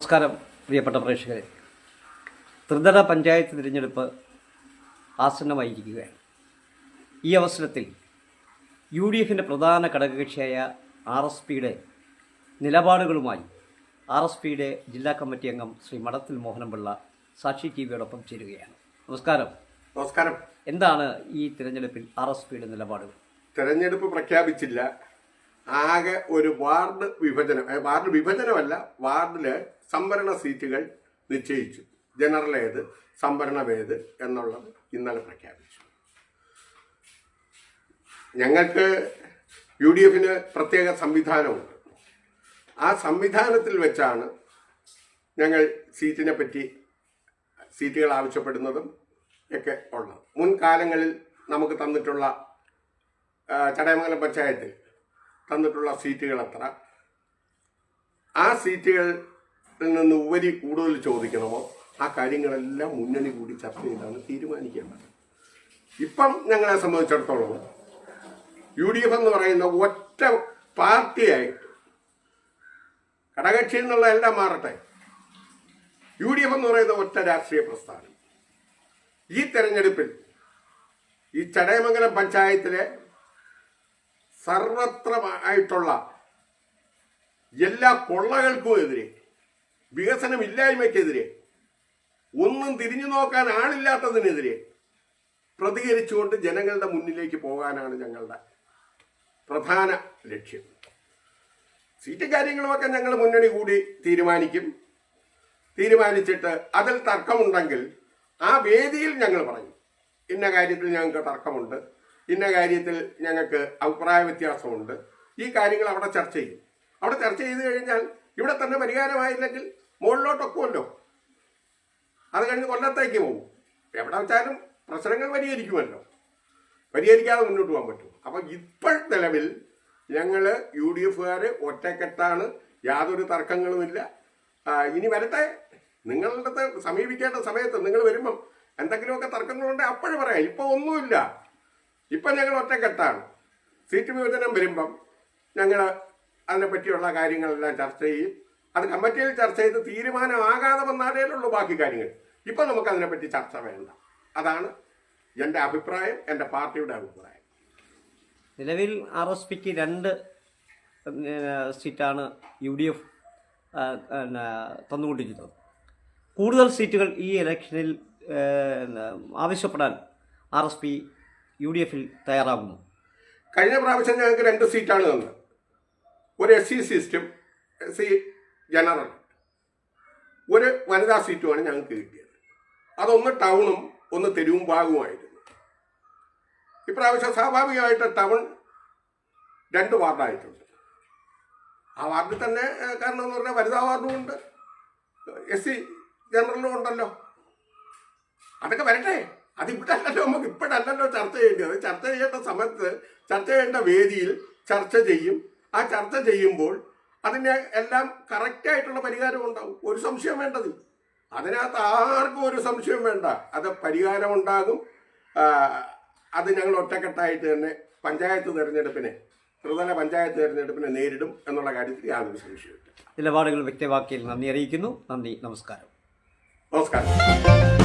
നമസ്കാരം പ്രിയപ്പെട്ട പ്രേക്ഷകരെ. ത്രിതല പഞ്ചായത്ത് തിരഞ്ഞെടുപ്പ് ആസന്നമായിരിക്കുകയാണ്. ഈ അവസരത്തിൽ യു ഡി എഫിന്റെ പ്രധാന ഘടകകക്ഷിയായ ആർ എസ് പിയുടെ നിലപാടുകളുമായി ആർ എസ് പിയുടെ ജില്ലാ കമ്മിറ്റി അംഗം ശ്രീ മടത്തിൽ മോഹനപിള്ള സാക്ഷി ടി വിയോടൊപ്പം ചേരുകയാണ്. നമസ്കാരം. നമസ്കാരം. എന്താണ് ഈ തിരഞ്ഞെടുപ്പിൽ ആർ എസ് പിയുടെ നിലപാടുകൾ? തിരഞ്ഞെടുപ്പ് പ്രഖ്യാപിച്ചില്ല. ആകെ ഒരു വാർഡ് വിഭജനം വാർഡ് വിഭജനമല്ല വാർഡിലെ സംവരണ സീറ്റുകൾ നിശ്ചയിച്ചു. ജനറൽ ഏത് സംവരണം ഏത് എന്നുള്ളത് ഇന്നലെ പ്രഖ്യാപിച്ചു. ഞങ്ങൾക്ക് യു ഡി എഫിന് പ്രത്യേക സംവിധാനമുണ്ട്. ആ സംവിധാനത്തിൽ വെച്ചാണ് ഞങ്ങൾ സീറ്റിനെ പറ്റി സീറ്റുകൾ ആവശ്യപ്പെടുന്നതും ഒക്കെ ഉള്ളത്. മുൻകാലങ്ങളിൽ നമുക്ക് തന്നിട്ടുള്ള ചടയമംഗലം പഞ്ചായത്തിൽ തന്നിട്ടുള്ള സീറ്റുകൾ എത്ര? ആ സീറ്റുകളിൽ നിന്ന് ഉപരി കൂടുതൽ ചോദിക്കണമോ? ആ കാര്യങ്ങളെല്ലാം മുന്നണി കൂടി ചർച്ച ചെയ്താണ് തീരുമാനിക്കേണ്ടത്. ഇപ്പം ഞങ്ങളെ സംബന്ധിച്ചിടത്തോളം യു ഡി എഫ് എന്ന് പറയുന്ന ഒറ്റ പാർട്ടിയായിട്ട് ഘടകക്ഷി എന്നുള്ള എല്ലാം മാറട്ടെ. യു ഡി എഫ് എന്ന് പറയുന്ന ഒറ്റ രാഷ്ട്രീയ പ്രസ്ഥാനം. ഈ തെരഞ്ഞെടുപ്പിൽ ഈ ചടയമംഗലം പഞ്ചായത്തിലെ സർവത്രമായിട്ടുള്ള എല്ലാ കൊള്ളകൾക്കും എതിരെ വികസനമില്ലായ്മയ്ക്കെതിരെ ഒന്നും തിരിഞ്ഞു നോക്കാൻ ആളില്ലാത്തതിനെതിരെ പ്രതികരിച്ചുകൊണ്ട് ജനങ്ങളുടെ മുന്നിലേക്ക് പോകാനാണ് ഞങ്ങളുടെ പ്രധാന ലക്ഷ്യം. സീറ്റ് കാര്യങ്ങളുമൊക്കെ ഞങ്ങൾ മുന്നണി കൂടി തീരുമാനിക്കും. തീരുമാനിച്ചിട്ട് അതിൽ തർക്കമുണ്ടെങ്കിൽ ആ വേദിയിൽ ഞങ്ങൾ പറയും. ഇന്ന കാര്യത്തിൽ ഞങ്ങൾക്ക് തർക്കമുണ്ട്. ഇന്ന കാര്യത്തിൽ ഞങ്ങൾക്ക് അഭിപ്രായ വ്യത്യാസമുണ്ട്. ഈ കാര്യങ്ങൾ അവിടെ ചർച്ച ചെയ്യും. അവിടെ ചർച്ച ചെയ്ത് കഴിഞ്ഞാൽ ഇവിടെ തന്നെ പരിഹാരമായില്ലെങ്കിൽ മുകളിലോട്ടൊക്കുമല്ലോ. അത് കഴിഞ്ഞ് കൊല്ലത്തേക്ക് പോകും. എവിടെ വെച്ചാലും പ്രശ്നങ്ങൾ പരിഹരിക്കുമല്ലോ. പരിഹരിക്കാതെ മുന്നോട്ട് പോകാൻ പറ്റും. അപ്പം ഇപ്പോൾ നിലവിൽ ഞങ്ങൾ യു ഡി എഫുകാർ ഒറ്റക്കെട്ടാണ്. യാതൊരു തർക്കങ്ങളുമില്ല. ഇനി വരട്ടെ. നിങ്ങളുടെ സമീപിക്കേണ്ട സമയത്ത് നിങ്ങൾ വരുമ്പം എന്തെങ്കിലുമൊക്കെ തർക്കങ്ങളുണ്ടെങ്കിൽ അപ്പോഴും പറയാം. ഇപ്പൊ ഒന്നുമില്ല. ഇപ്പൊ ഞങ്ങൾ ഒറ്റക്കെട്ടാണ്. സീറ്റ് വിഭജനം വരുമ്പം ഞങ്ങൾ അതിനെ പറ്റിയുള്ള കാര്യങ്ങളെല്ലാം ചർച്ച ചെയ്യും. അത് കമ്മിറ്റിയിൽ ചർച്ച ചെയ്ത് തീരുമാനമാകാതെ വന്നാലേ ഉള്ളൂ ബാക്കി കാര്യങ്ങൾ. ഇപ്പൊ നമുക്ക് അതിനെപ്പറ്റി ചർച്ച വേണ്ട. അതാണ് എന്റെ അഭിപ്രായം എന്റെ പാർട്ടിയുടെ അഭിപ്രായം. നിലവിൽ ആർ എസ് പിക്ക് രണ്ട് സീറ്റാണ് യു ഡി എഫ് തന്നുകൊണ്ടിരിക്കുന്നത്. കൂടുതൽ സീറ്റുകൾ ഈ ഇലക്ഷനിൽ ആവശ്യപ്പെടാൻ R S P U D എഫിൽ തയ്യാറാകുന്നു. കഴിഞ്ഞ പ്രാവശ്യം ഞങ്ങൾക്ക് രണ്ട് സീറ്റാണ് തന്നത്. ഒരു S C system S C general ഒരു വനിതാ സീറ്റുമാണ് ഞങ്ങൾക്ക് കിട്ടിയത്. അതൊന്ന് ടൗണും ഒന്ന് തെരുവും ഭാഗവുമായിരുന്നു. ഇപ്രാവശ്യം സ്വാഭാവികമായിട്ട് ടൗൺ രണ്ട് വാർഡായിട്ടുണ്ട്. ആ വാർഡിൽ തന്നെ കാരണം എന്ന് പറഞ്ഞാൽ വനിതാ വാർഡും ഉണ്ട്. എസ് സി ജനറലും ഉണ്ടല്ലോ. അതൊക്കെ വരട്ടെ. അത് ഇവിടെ അല്ലല്ലോ നമുക്ക് ഇപ്പോഴല്ലല്ലോ ചർച്ച ചെയ്യേണ്ടത്. ചർച്ച ചെയ്യേണ്ട സമയത്ത് ചർച്ച ചെയ്യേണ്ട വേദിയിൽ ചർച്ച ചെയ്യും. ആ ചർച്ച ചെയ്യുമ്പോൾ അതിന് എല്ലാം കറക്റ്റായിട്ടുള്ള പരിഹാരം ഉണ്ടാവും. ഒരു സംശയം വേണ്ടത്. അതിനകത്ത് ആർക്കും ഒരു സംശയം വേണ്ട. അത് പരിഹാരം ഉണ്ടാകും. അത് ഞങ്ങൾ ഒറ്റക്കെട്ടായിട്ട് തന്നെ പഞ്ചായത്ത് തെരഞ്ഞെടുപ്പിനെ ത്രിതല പഞ്ചായത്ത് തെരഞ്ഞെടുപ്പിനെ നേരിടും എന്നുള്ള കാര്യത്തിൽ യാതൊരു സംശയമില്ല നിലപാടുകൾ വ്യക്തമാക്കിയതിൽ നന്ദി അറിയിക്കുന്നു. നന്ദി. നമസ്കാരം. നമസ്കാരം.